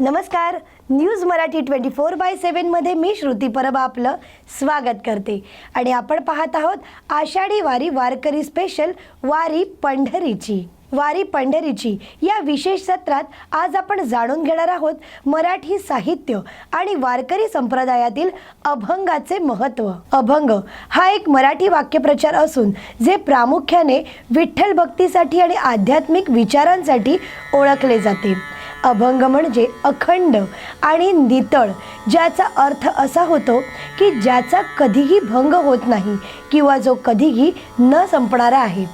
नमस्कार. News Marathi twenty four by सेवनमध्ये मी श्रुती परब आपलं स्वागत करते. आणि आपण पाहत आहोत आषाढी वारी वारकरी स्पेशल वारी पंढरीची. वारी पंढरीची या विशेष सत्रात आज आपण जाणून घेणार आहोत मराठी साहित्य आणि वारकरी संप्रदायातील अभंगाचे महत्त्व. अभंग हा एक मराठी वाक्यप्रचार असून जे प्रामुख्याने विठ्ठल भक्तीसाठी आणि आध्यात्मिक विचारांसाठी ओळखले जाते. अभंग म्हणजे अखंड आणि नितळ ज्याचा अर्थ असा होतो की ज्याचा कधीही भंग होत नाही किंवा जो कधीही न संपणारा आहे.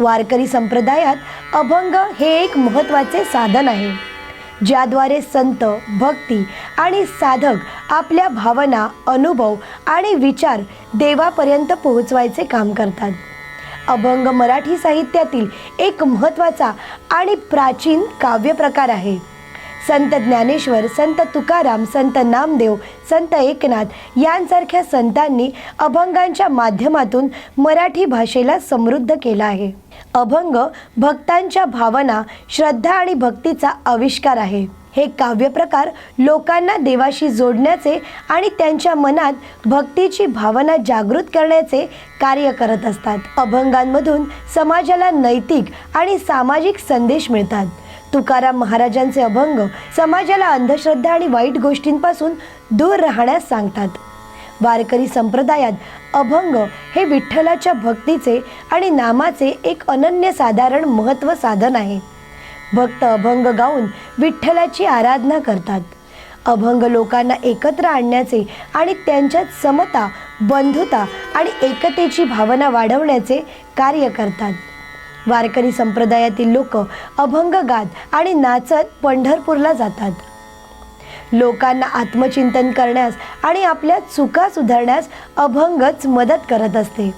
वारकरी संप्रदायात अभंग हे एक महत्त्वाचे साधन आहे ज्याद्वारे संत भक्ती आणि साधक आपल्या भावना अनुभव आणि विचार देवापर्यंत पोहोचवायचे काम करतात. अभंग मराठी साहित्यातील एक महत्त्वाचा आणि प्राचीन काव्यप्रकार आहे. संत ज्ञानेश्वर संत तुकाराम संत नामदेव संत एकनाथ यांसारख्या संतांनी अभंगांच्या माध्यमातून मराठी भाषेला समृद्ध केला आहे. अभंग भक्तांच्या भावना श्रद्धा आणि भक्तीचा आविष्कार आहे. हे काव्यप्रकार लोकांना देवाशी जोडण्याचे आणि त्यांच्या मनात भक्तीची भावना जागृत करण्याचे कार्य करत असतात. अभंगांमधून समाजाला नैतिक आणि सामाजिक संदेश मिळतात. तुकाराम महाराजांचे अभंग समाजाला अंधश्रद्धा आणि वाईट गोष्टींपासून दूर राहण्यास सांगतात. वारकरी संप्रदायात अभंग हे विठ्ठलाच्या भक्तीचे आणि नामाचे एक अनन्य साधारण महत्त्व साधन आहे. भक्त अभंग गाऊन विठ्ठलाची आराधना करतात. अभंग लोकांना एकत्र आणण्याचे आणि त्यांच्यात समता बंधुता आणि एकतेची भावना वाढवण्याचे कार्य करतात. वारकरी संप्रदायातील लोक अभंग गात आणि नाचत पंढरपूरला जातात. लोकांना आत्मचिंतन करण्यास आणि आपल्या चुका सुधारण्यास अभंगच मदत करत असते.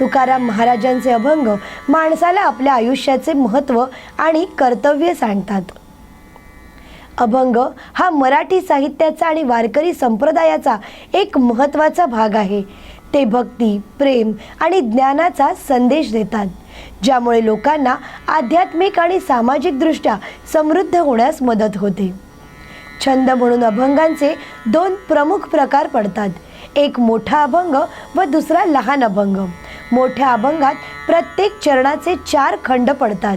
तुकाराम महाराजांचे अभंग माणसाला आपल्या आयुष्याचे महत्त्व आणि कर्तव्य सांगतात. अभंग हा मराठी साहित्याचा आणि वारकरी संप्रदायाचा एक महत्त्वाचा भाग आहे. ते भक्ती प्रेम आणि ज्ञानाचा संदेश देतात. ज्यामुळे लोकांना आध्यात्मिक आणि सामाजिकदृष्ट्या समृद्ध होण्यास मदत होते. छंद म्हणून अभंगांचे दोन प्रमुख प्रकार पडतात. एक मोठा अभंग व दुसरा लहान अभंग. मोठ्या अभंगात प्रत्येक चरणाचे चार खंड पडतात.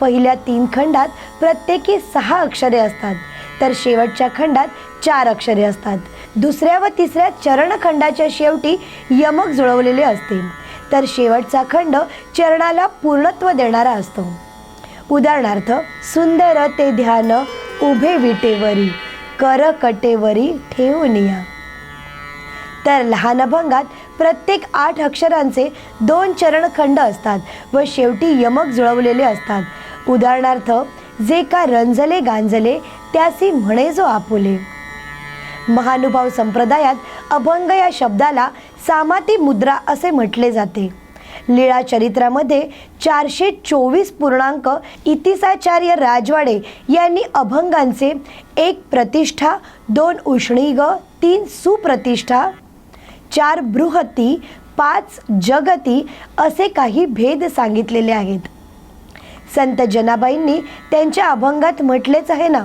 पहिल्या तीन खंडात प्रत्येकी सहा अक्षरे असतात. तर शेवटच्या खंडात चार अक्षरे असतात. दुसऱ्या व तिसऱ्या चरणखंडाच्या शेवटी यमक जुळवलेले असते. तर शेवटचा खंड चरणाला पूर्णत्व देणारा असतो. उदाहरणार्थ सुंदर ते ध्यान उभे विटेवरी कर कटेवरी ठेवूनिया तर लहान अभंगात प्रत्येक आठ अक्षरांचे दोन चरणखंड असतात व शेवटी यमक जुळवलेले असतात. उदाहरणार्थ जे का रंजले गांजले त्यासी म्हणे जो आपुले. महानुभाव संप्रदायात अभंग या शब्दाला सामाती मुद्रा असे म्हटले जाते. लीळा चरित्रामध्ये चारशे चोवीस पूर्णांक इतिसाचार्य राजवाडे यांनी अभंगांचे एक प्रतिष्ठा दोन उष्णीग तीन सुप्रतिष्ठा चार बृहती पाच जगती असे काही भेद सांगितलेले आहेत. संत जनाबाईंनी त्यांच्या अभंगात म्हटलेच आहे ना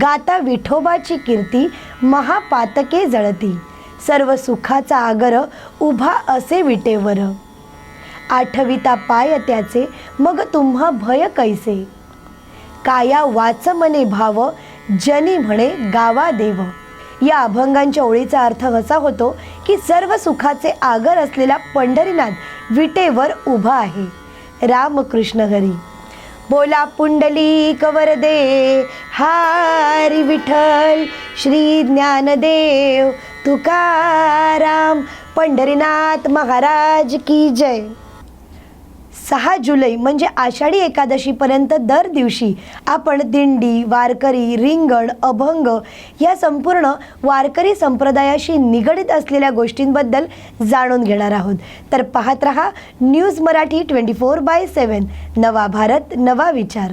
गाता विठोबाची कीर्ती महापातके जळती. सर्व सुखाचा आगर उभा असे विटेवर. आठविता पाय त्याचे मग तुम्हा भय कैसे? काया वाच मने भाव जनी म्हणे गावा देव. या अभंगांच्या ओळीचा अर्थ असा होतो की सर्व सुखाचे आगर असलेला पंढरीनाथ विटेवर उभा आहे. रामकृष्ण हरी बोला पुंडली कवर दे हारी विठ्ठल श्री ज्ञानदेव तुकाराम पंढरीनाथ महाराज की जय. सहा जुलै म्हणजे आषाढी एकादशीपर्यंत दर दिवशी आपण दिंडी वारकरी रिंगण अभंग या संपूर्ण वारकरी संप्रदायाशी निगडित असलेल्या गोष्टींबद्दल जाणून घेणार आहोत. तर पाहत रहा news Marathi twenty four by seven नवा भारत नवा विचार.